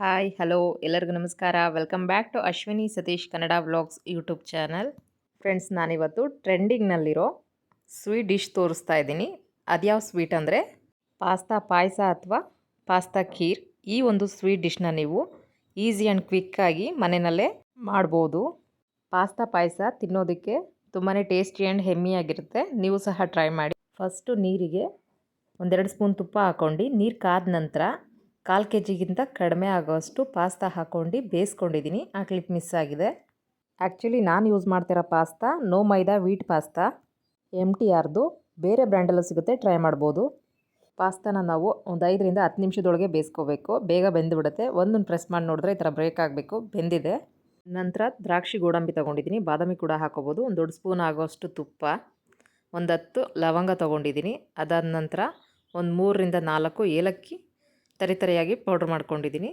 Hi hello ಎಲ್ಲರಿಗೂ ನಮಸ್ಕಾರ. Welcome back to Ashwini Satish Kannada vlogs YouTube channel friends ನಾನಿವತ್ತು ಟ್ರೆಂಡಿಂಗ್ನಲ್ಲಿರೋ ಸ್ವೀಟ್ ಡಿಶ್ ತೋರಿಸ್ತಾ ಇದ್ದೀನಿ. ಅದ್ಯಾವ ಸ್ವೀಟ್ ಅಂದರೆ? ಪಾಸ್ತಾ ಪಾಯಸ ಅಥವಾ ಪಾಸ್ತಾ ಖೀರ್. ಈ ಒಂದು ಸ್ವೀಟ್ ಡಿಶ್ನ ನೀವು ಈಸಿ ಆ್ಯಂಡ್ ಕ್ವಿಕ್ಕಾಗಿ ಮನೆಯಲ್ಲೇ ಮಾಡ್ಬೋದು. ಪಾಸ್ತಾ ಪಾಯಸ ತಿನ್ನೋದಕ್ಕೆ ತುಂಬಾ ಟೇಸ್ಟಿ ಆ್ಯಂಡ್ ಹೆಮ್ಮಿಯಾಗಿರುತ್ತೆ ನೀವು ಸಹ ಟ್ರೈ ಮಾಡಿ. ಫಸ್ಟು ನೀರಿಗೆ ಒಂದೆರಡು ಸ್ಪೂನ್ ತುಪ್ಪ ಹಾಕ್ಕೊಂಡು ನೀರು ಕಾದ ನಂತರ ಕಾಲು ಕೆ ಜಿಗಿಂತ ಕಡಿಮೆ ಆಗೋಷ್ಟು ಪಾಸ್ತಾ ಹಾಕ್ಕೊಂಡು ಬೇಯಿಸ್ಕೊಂಡಿದ್ದೀನಿ. ಆ ಕ್ಲಿಪ್ ಮಿಸ್ ಆಗಿದೆ. ಆ್ಯಕ್ಚುಲಿ ನಾನು ಯೂಸ್ ಮಾಡ್ತಿರೋ pasta, no maida wheat pasta M T ಆರ್ದು ಬೇರೆ ಬ್ರ್ಯಾಂಡಲ್ಲೂ ಸಿಗುತ್ತೆ, ಟ್ರೈ ಮಾಡ್ಬೋದು. ಪಾಸ್ತಾನ ನಾವು ಒಂದು ಐದರಿಂದ ಹತ್ತು ನಿಮಿಷದೊಳಗೆ ಬೇಯಿಸ್ಕೋಬೇಕು. ಬೇಗ ಬೆಂದುಬಿಡುತ್ತೆ. ಒಂದೊಂದು ಪ್ರೆಸ್ ಮಾಡಿ ನೋಡಿದ್ರೆ ಈ ಥರ ಬ್ರೇಕ್ ಆಗಬೇಕು. ಬೆಂದಿದೆ. ನಂತರ ದ್ರಾಕ್ಷಿ ಗೋಡಂಬಿ ತೊಗೊಂಡಿದ್ದೀನಿ. ಬಾದಾಮಿ ಕೂಡ ಹಾಕೋಬೋದು. ಒಂದು ದೊಡ್ಡ ಸ್ಪೂನ್ ಆಗೋಷ್ಟು ತುಪ್ಪ, ಒಂದು ಹತ್ತು ಲವಂಗ ತೊಗೊಂಡಿದ್ದೀನಿ. ಅದಾದ ನಂತರ ಒಂದು ಮೂರರಿಂದ ನಾಲ್ಕು ಏಲಕ್ಕಿ ತರಿತರಿಯಾಗಿ ಪೌಡ್ರ್ ಮಾಡ್ಕೊಂಡಿದ್ದೀನಿ.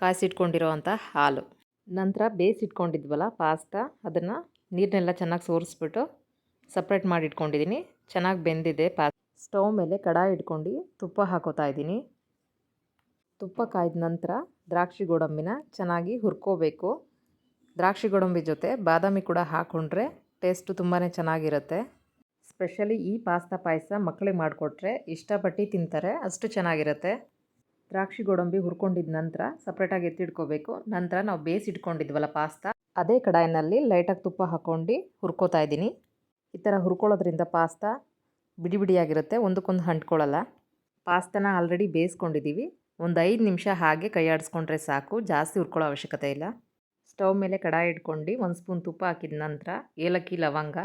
ಕಾಯಿಸಿಟ್ಕೊಂಡಿರೋ ಅಂಥ ಹಾಲು. ನಂತರ ಬೇಯಿಸಿಟ್ಕೊಂಡಿದ್ವಲ್ಲ ಪಾಸ್ತಾ ಅದನ್ನು ನೀರನ್ನೆಲ್ಲ ಚೆನ್ನಾಗಿ ಸೋರಿಸ್ಬಿಟ್ಟು ಸಪ್ರೇಟ್ ಮಾಡಿ ಇಟ್ಕೊಂಡಿದ್ದೀನಿ ಚೆನ್ನಾಗಿ ಬೆಂದಿದೆ ಪಾ ಸ್ಟವ್ ಮೇಲೆ ಕಡಾಯಿ ಇಟ್ಕೊಂಡು ತುಪ್ಪ ಹಾಕೋತಾ ಇದ್ದೀನಿ. ತುಪ್ಪ ಕಾಯ್ದ ನಂತರ ದ್ರಾಕ್ಷಿ ಗೋಡಂಬಿನ ಚೆನ್ನಾಗಿ ಹುರ್ಕೋಬೇಕು. ದ್ರಾಕ್ಷಿ ಗೋಡಂಬಿ ಜೊತೆ ಬಾದಾಮಿ ಕೂಡ ಹಾಕ್ಕೊಂಡ್ರೆ ಟೇಸ್ಟು ತುಂಬಾ ಚೆನ್ನಾಗಿರುತ್ತೆ. ಸ್ಪೆಷಲಿ ಈ ಪಾಸ್ತಾ ಪಾಯಸ ಮಕ್ಕಳಿಗೆ ಮಾಡಿಕೊಟ್ರೆ ಇಷ್ಟಪಟ್ಟು ತಿಂತಾರೆ, ಅಷ್ಟು ಚೆನ್ನಾಗಿರುತ್ತೆ. ದ್ರಾಕ್ಷಿ ಗೋಡಂಬಿ ಹುರ್ಕೊಂಡಿದ ನಂತರ ಸಪ್ರೇಟಾಗಿ ಎತ್ತಿಡ್ಕೋಬೇಕು ನಂತರ ನಾವು ಬೇಯಿಸಿಟ್ಕೊಂಡಿದ್ವಲ್ಲ ಪಾಸ್ತಾ ಅದೇ ಕಡಾಯಿನಲ್ಲಿ ಲೈಟಾಗಿ ತುಪ್ಪ ಹಾಕ್ಕೊಂಡು ಹುರ್ಕೋತಾ ಇದ್ದೀನಿ. ಈ ಥರ ಹುರ್ಕೊಳ್ಳೋದ್ರಿಂದ ಪಾಸ್ತಾ ಬಿಡಿ ಬಿಡಿಯಾಗಿರುತ್ತೆ, ಒಂದಕ್ಕೊಂದು ಅಂಟ್ಕೊಳ್ಳಲ್ಲ ಪಾಸ್ತಾನ ಆಲ್ರೆಡಿ ಬೇಯಿಸ್ಕೊಂಡಿದ್ದೀವಿ ಒಂದು ಐದು ನಿಮಿಷ ಹಾಗೆ ಕೈ ಆಡಿಸ್ಕೊಂಡ್ರೆ ಸಾಕು, ಜಾಸ್ತಿ ಹುರ್ಕೊಳ್ಳೋ ಅವಶ್ಯಕತೆ ಇಲ್ಲ. ಸ್ಟವ್ ಮೇಲೆ ಕಡಾಯಿ ಇಟ್ಕೊಂಡು ಒಂದು ಸ್ಪೂನ್ ತುಪ್ಪ ಹಾಕಿದ ನಂತರ ಏಲಕ್ಕಿ, ಲವಂಗ,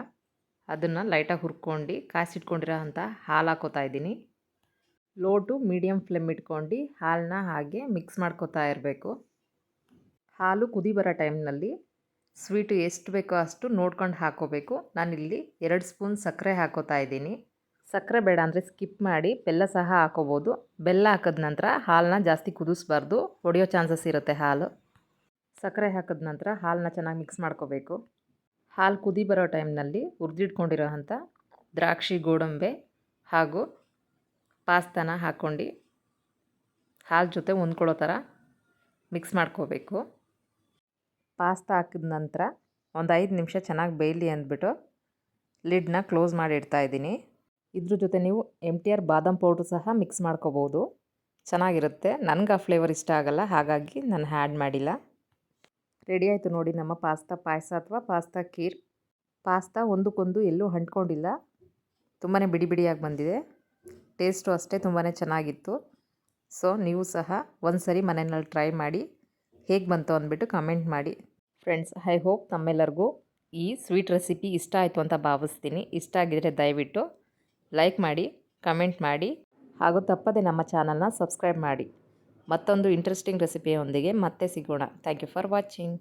ಅದನ್ನು ಲೈಟಾಗಿ ಹುರ್ಕೊಂಡು ಕಾಯಿಸಿಟ್ಕೊಂಡಿರೋ ಅಂಥ ಹಾಲು ಹಾಕೋತಾ ಇದ್ದೀನಿ. ಲೋ ಟು ಮೀಡಿಯಮ್ ಫ್ಲೇಮ್ ಇಟ್ಕೊಂಡು ಹಾಲನ್ನ ಹಾಗೆ ಮಿಕ್ಸ್ ಮಾಡ್ಕೋತಾ ಇರಬೇಕು. ಹಾಲು ಕುದಿ ಬರೋ ಟೈಮ್ನಲ್ಲಿ ಸ್ವೀಟು ಎಷ್ಟು ಬೇಕೋ ಅಷ್ಟು ನೋಡ್ಕೊಂಡು ಹಾಕೋಬೇಕು. ನಾನಿಲ್ಲಿ ಎರಡು ಸ್ಪೂನ್ ಸಕ್ಕರೆ ಹಾಕೋತಾ ಇದ್ದೀನಿ. ಸಕ್ಕರೆ ಬೇಡ ಅಂದರೆ ಸ್ಕಿಪ್ ಮಾಡಿ ಬೆಲ್ಲ ಸಹ ಹಾಕೋಬೋದು. ಬೆಲ್ಲ ಹಾಕಿದ ನಂತರ ಹಾಲನ್ನ ಜಾಸ್ತಿ ಕುದಿಸ್ಬಾರ್ದು. ಹೊಡೆಯೋ ಚಾನ್ಸಸ್ ಇರುತ್ತೆ ಹಾಲು. ಸಕ್ಕರೆ ಹಾಕಿದ ನಂತರ ಹಾಲನ್ನ ಚೆನ್ನಾಗಿ ಮಿಕ್ಸ್ ಮಾಡ್ಕೋಬೇಕು. ಹಾಲು ಕುದಿ ಬರೋ ಟೈಮ್ನಲ್ಲಿ ಹುರಿದಿಟ್ಕೊಂಡಿರೋ ಅಂಥ ದ್ರಾಕ್ಷಿ, ಗೋಡಂಬೆ ಹಾಗೂ ಪಾಸ್ತಾನ ಹಾಕ್ಕೊಂಡು ಹಾಲು ಜೊತೆ ಹೊಂದ್ಕೊಳ್ಳೋ ಥರ ಮಿಕ್ಸ್ ಮಾಡ್ಕೋಬೇಕು. ಪಾಸ್ತಾ ಹಾಕಿದ ನಂತರ ಒಂದು ಐದು ನಿಮಿಷ ಚೆನ್ನಾಗಿ ಬೇಯಲಿ ಅಂದ್ಬಿಟ್ಟು ಲಿಡ್ನ ಕ್ಲೋಸ್ ಮಾಡಿ ಇಡ್ತಾ ಇದ್ದೀನಿ. ಇದ್ರ ಜೊತೆ ನೀವು M T R badam powder ಸಹ ಮಿಕ್ಸ್ ಮಾಡ್ಕೋಬೋದು. ಚೆನ್ನಾಗಿರುತ್ತೆ. ನನಗೆ ಆ ಫ್ಲೇವರ್ ಇಷ್ಟ ಆಗಲ್ಲ, ಹಾಗಾಗಿ ನಾನು ಹ್ಯಾಡ್ ಮಾಡಿಲ್ಲ. ರೆಡಿ ಆಯಿತು ನೋಡಿ ನಮ್ಮ ಪಾಸ್ತಾ ಪಾಯಸ ಅಥವಾ ಪಾಸ್ತಾ ಖೀರ್. ಪಾಸ್ತಾ ಒಂದಕ್ಕೊಂದು ಎಲ್ಲೂ ಹಂಟ್ಕೊಂಡಿಲ್ಲ. ತುಂಬಾ ಬಿಡಿ ಬಿಡಿಯಾಗಿ ಬಂದಿದೆ. ಟೇಸ್ಟು ಅಷ್ಟೇ ತುಂಬಾ ಚೆನ್ನಾಗಿತ್ತು. ಸೊ, ನೀವು ಸಹ ಒಂದು ಸರಿ ಮನೆಯಲ್ಲಿ ಟ್ರೈ ಮಾಡಿ, ಹೇಗೆ ಬಂತು ಅಂದ್ಬಿಟ್ಟು ಕಮೆಂಟ್ ಮಾಡಿ. ಫ್ರೆಂಡ್ಸ್, ಐ ಹೋಪ್ ತಮ್ಮೆಲ್ಲರಿಗೂ ಈ ಸ್ವೀಟ್ ರೆಸಿಪಿ ಇಷ್ಟ ಆಯಿತು ಅಂತ ಭಾವಿಸ್ತೀನಿ. ಇಷ್ಟ ಆಗಿದರೆ ದಯವಿಟ್ಟು ಲೈಕ್ ಮಾಡಿ, ಕಮೆಂಟ್ ಮಾಡಿ, ಹಾಗೂ ತಪ್ಪದೆ ನಮ್ಮ ಚಾನಲ್ನ ಸಬ್ಸ್ಕ್ರೈಬ್ ಮಾಡಿ. ಮತ್ತೊಂದು ಇಂಟ್ರೆಸ್ಟಿಂಗ್ ರೆಸಿಪಿಯೊಂದಿಗೆ ಮತ್ತೆ ಸಿಗೋಣ. Thank you for watching.